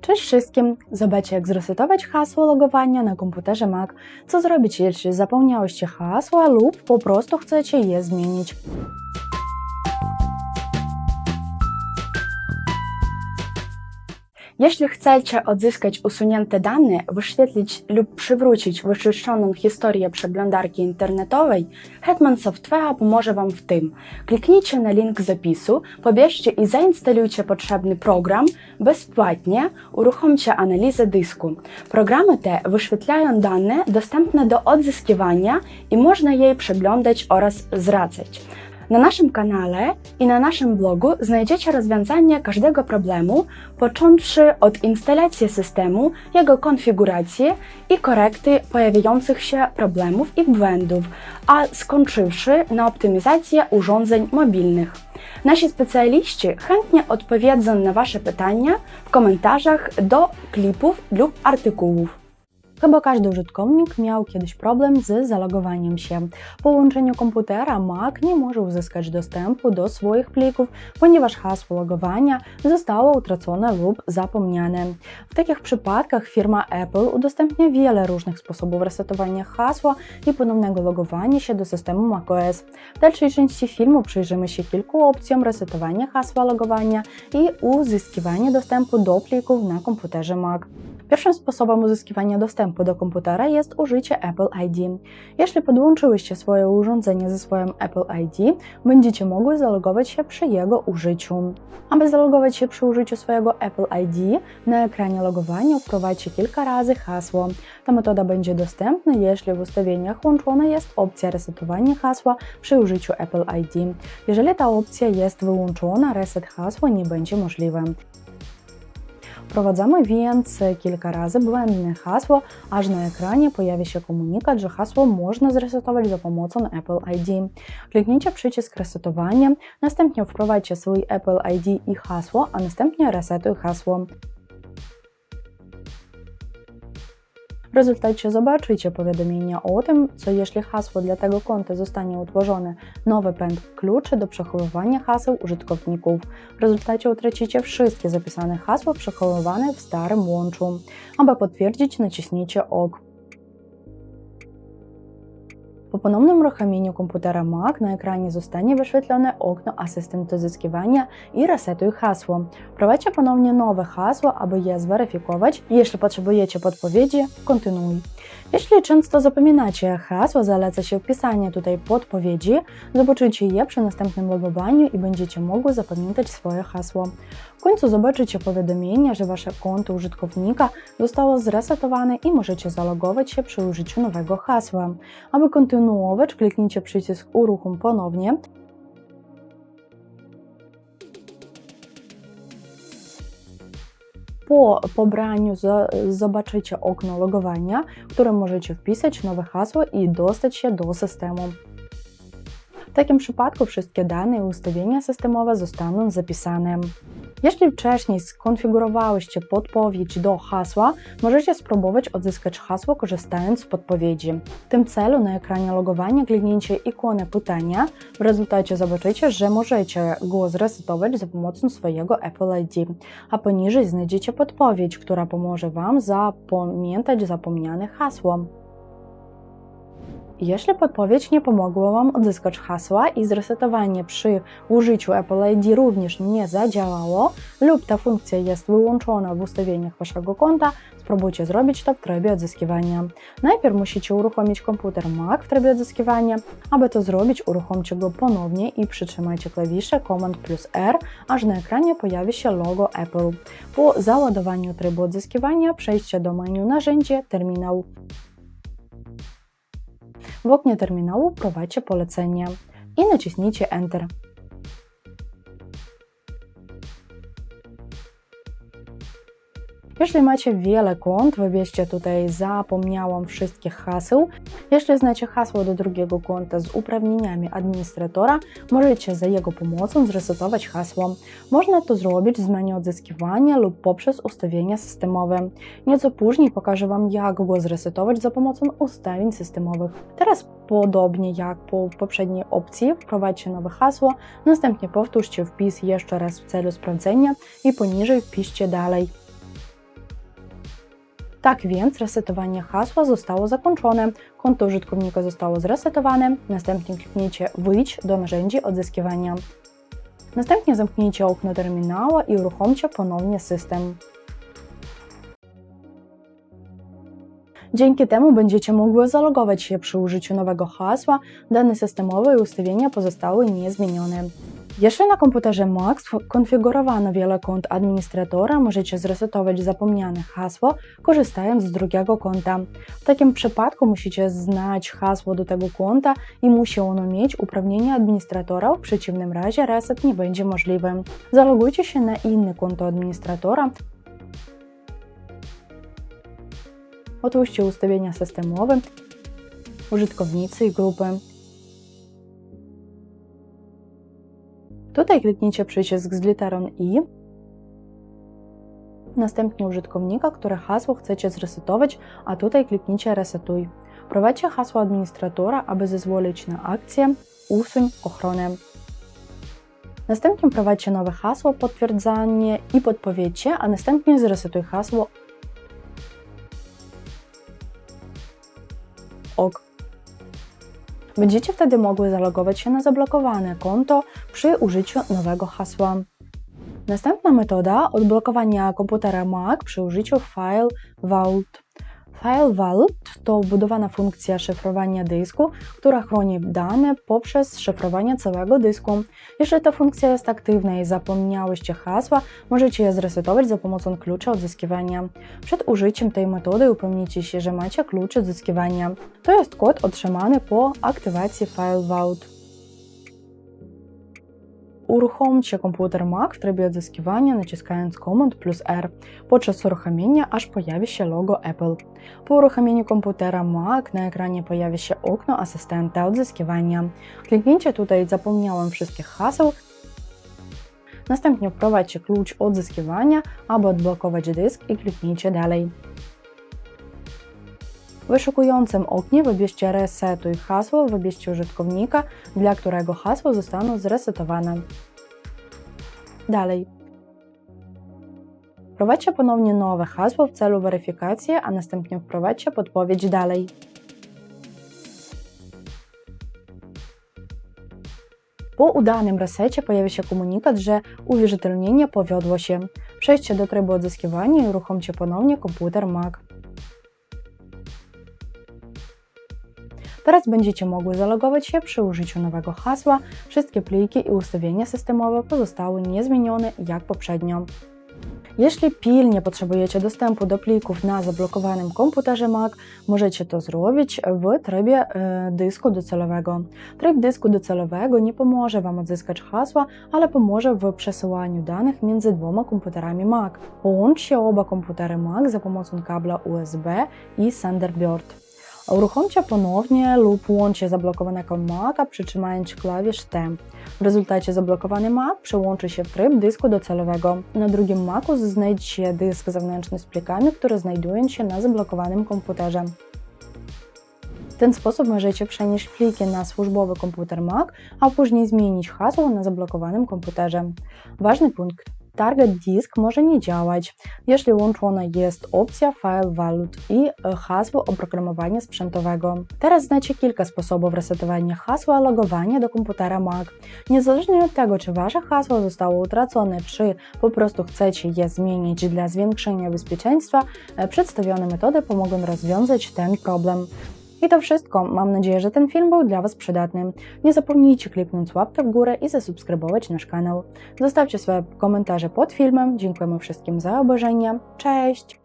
Cześć wszystkim! Zobaczcie jak zresetować hasło logowania na komputerze Mac. Co zrobić, jeśli zapomniałyście hasła lub po prostu chcecie je zmienić. Jeśli chcecie odzyskać usunięte dane, wyświetlić lub przywrócić wyczyszczoną historię przeglądarki internetowej, Hetman Software pomoże Wam w tym. Kliknijcie na link zapisu, pobierzcie i zainstalujcie potrzebny program bezpłatnie, uruchomcie analizę dysku. Programy te wyświetlają dane dostępne do odzyskiwania i można je przeglądać oraz zwracać. Na naszym kanale i na naszym blogu znajdziecie rozwiązanie każdego problemu, począwszy od instalacji systemu, jego konfiguracji i korekty pojawiających się problemów i błędów, a skończywszy na optymizację urządzeń mobilnych. Nasi specjaliści chętnie odpowiedzą na Wasze pytania w komentarzach do klipów lub artykułów. Chyba każdy użytkownik miał kiedyś problem z zalogowaniem się. Po połączeniu komputera Mac nie może uzyskać dostępu do swoich plików, ponieważ hasło logowania zostało utracone lub zapomniane. W takich przypadkach firma Apple udostępnia wiele różnych sposobów resetowania hasła i ponownego logowania się do systemu macOS. W dalszej części filmu przyjrzymy się kilku opcjom resetowania hasła logowania i uzyskiwania dostępu do plików na komputerze Mac. Pierwszym sposobem uzyskiwania dostępu do komputera jest użycie Apple ID. Jeśli podłączyłyście swoje urządzenie ze swoim Apple ID, będziecie mogły zalogować się przy jego użyciu. Aby zalogować się przy użyciu swojego Apple ID, na ekranie logowania wprowadźcie kilka razy hasło. Ta metoda będzie dostępna, jeśli w ustawieniach włączona jest opcja resetowania hasła przy użyciu Apple ID. Jeżeli ta opcja jest wyłączona, reset hasła nie będzie możliwy. Wprowadzamy więc kilka razy błędne hasło, aż na ekranie pojawi się komunikat, że hasło można zresetować za pomocą Apple ID. Kliknijcie przycisk resetowania, następnie wprowadźcie swój Apple ID i hasło, a następnie resetuj hasło. Rezultacie zobaczycie powiadomienia o tym, co jeśli hasło dla tego konta zostanie utworzone, nowy pęd kluczy do przechowywania haseł użytkowników. W rezultacie utracicie wszystkie zapisane hasła przechowywane w starym łączu. Aby potwierdzić, naciśnijcie OK. Po ponownym uruchomieniu komputera Mac na ekranie zostanie wyświetlone okno Asystent Odzyskiwania i resetuj hasło. Wprowadźcie ponownie nowe hasło, aby je zweryfikować. Jeśli potrzebujecie podpowiedzi, kontynuuj. Jeśli często zapominacie hasła, zaleca się wpisanie tutaj podpowiedzi, zobaczycie je przy następnym logowaniu i będziecie mogły zapamiętać swoje hasło. W końcu zobaczycie powiadomienie, że wasze konto użytkownika zostało zresetowane i możecie zalogować się przy użyciu nowego hasła. Aby kontynuować, kliknijcie przycisk Uruchom ponownie. Po pobraniu zobaczycie okno logowania, w którym możecie wpisać nowe hasło i dostać się do systemu. W takim przypadku wszystkie dane i ustawienia systemowe zostaną zapisane. Jeśli wcześniej skonfigurowałyście podpowiedź do hasła, możecie spróbować odzyskać hasło korzystając z podpowiedzi. W tym celu na ekranie logowania kliknijcie ikonę pytania. W rezultacie zobaczycie, że możecie go zresetować za pomocą swojego Apple ID, a poniżej znajdziecie podpowiedź, która pomoże Wam zapamiętać zapomniane hasło. Jeśli podpowiedź nie pomogła Wam odzyskać hasła i zresetowanie przy użyciu Apple ID również nie zadziałało lub ta funkcja jest wyłączona w ustawieniach Waszego konta, spróbujcie zrobić to w trybie odzyskiwania. Najpierw musicie uruchomić komputer Mac w trybie odzyskiwania. Aby to zrobić, uruchomcie go ponownie i przytrzymajcie klawisze Command plus R, aż na ekranie pojawi się logo Apple. Po załadowaniu trybu odzyskiwania przejdźcie do menu Narzędzie, Terminał. W oknie terminału prowadźcie polecenie i naciśnijcie Enter. Jeśli macie wiele kont, wybierzcie tutaj zapomniałam wszystkich haseł. Jeśli znacie hasło do drugiego konta z uprawnieniami administratora, możecie za jego pomocą zresetować hasło. Można to zrobić z menu odzyskiwania lub poprzez ustawienia systemowe. Nieco później pokażę Wam, jak go zresetować za pomocą ustawień systemowych. Teraz podobnie jak po poprzedniej opcji, wprowadźcie nowe hasło, następnie powtórzcie wpis jeszcze raz w celu sprawdzenia i poniżej wpiszcie dalej. Tak więc resetowanie hasła zostało zakończone, konto użytkownika zostało zresetowane, następnie kliknijcie Wyjdź do narzędzi odzyskiwania. Następnie zamknijcie okno terminała i uruchomcie ponownie system. Dzięki temu będziecie mogły zalogować się przy użyciu nowego hasła, dane systemowe i ustawienia pozostały niezmienione. Jeśli na komputerze Mac konfigurowano wiele kont administratora, możecie zresetować zapomniane hasło, korzystając z drugiego konta. W takim przypadku musicie znać hasło do tego konta i musi ono mieć uprawnienia administratora, w przeciwnym razie reset nie będzie możliwy. Zalogujcie się na inne konto administratora, Otwórzcie ustawienia systemowe, użytkownicy i grupy. Tutaj kliknijcie przycisk z literą I, następnie użytkownika, które hasło chcecie zresetować, a tutaj kliknijcie Resetuj. Prowadźcie hasło administratora, aby zezwolić na akcję Usuń ochronę. Następnie prowadźcie nowe hasło, potwierdzanie i podpowiedzcie, a następnie zresetuj hasło OK. Będziecie wtedy mogły zalogować się na zablokowane konto przy użyciu nowego hasła. Następna metoda odblokowania komputera Mac przy użyciu File Vault. File Vault to wbudowana funkcja szyfrowania dysku, która chroni dane poprzez szyfrowanie całego dysku. Jeśli ta funkcja jest aktywna i zapomniałyście hasła, możecie je zresetować za pomocą klucza odzyskiwania. Przed użyciem tej metody upewnijcie się, że macie klucz odzyskiwania. To jest kod otrzymany po aktywacji File Vault. Uruchomcie komputer Mac w trybie odzyskiwania naciskając Command plus R. Podczas uruchomienia aż pojawi się logo Apple. Po uruchomieniu komputera Mac na ekranie pojawi się okno asystenta odzyskiwania. Kliknijcie tutaj Zapomniałem wszystkich haseł Następnie wprowadźcie klucz odzyskiwania, aby odblokować dysk i kliknijcie dalej. W wyszukującym oknie wybierzcie Resetuj hasło, wybierzcie użytkownika, dla którego hasło zostaną zresetowane. Dalej. Wprowadźcie ponownie nowe hasło w celu weryfikacji, a następnie wprowadźcie podpowiedź dalej. Po udanym resecie pojawi się komunikat, że uwierzytelnienie powiodło się. Przejdźcie do trybu odzyskiwania i uruchomcie ponownie komputer Mac. Teraz będziecie mogły zalogować się przy użyciu nowego hasła. Wszystkie pliki i ustawienia systemowe pozostały niezmienione jak poprzednio. Jeśli pilnie potrzebujecie dostępu do plików na zablokowanym komputerze Mac, możecie to zrobić w trybie y, dysku docelowego. Tryb dysku docelowego nie pomoże Wam odzyskać hasła, ale pomoże w przesyłaniu danych między dwoma komputerami Mac. Połączcie oba komputery Mac za pomocą kabla USB i Thunderbird. Uruchomcie ponownie lub łączcie zablokowanego Maca przytrzymając klawisz T. W rezultacie zablokowany Mac przełączy się w tryb dysku docelowego. Na drugim Macu znajdziecie dysk zewnętrzny z plikami, które znajdują się na zablokowanym komputerze. W ten sposób możecie przenieść pliki na służbowy komputer Mac, a później zmienić hasło na zablokowanym komputerze. Ważny punkt. Target Disk może nie działać, jeśli łączona jest opcja File Vault i e, hasło oprogramowania sprzętowego. Teraz znacie kilka sposobów resetowania hasła logowania do komputera Mac. Niezależnie od tego, czy wasze hasło zostało utracone, czy po prostu chcecie je zmienić dla zwiększenia bezpieczeństwa, e, przedstawione metody pomogą rozwiązać ten problem. I to wszystko. Mam nadzieję, że ten film był dla Was przydatny. Nie zapomnijcie kliknąć łapkę w górę i zasubskrybować nasz kanał. Zostawcie swoje komentarze pod filmem. Dziękujemy wszystkim za obejrzenie. Cześć!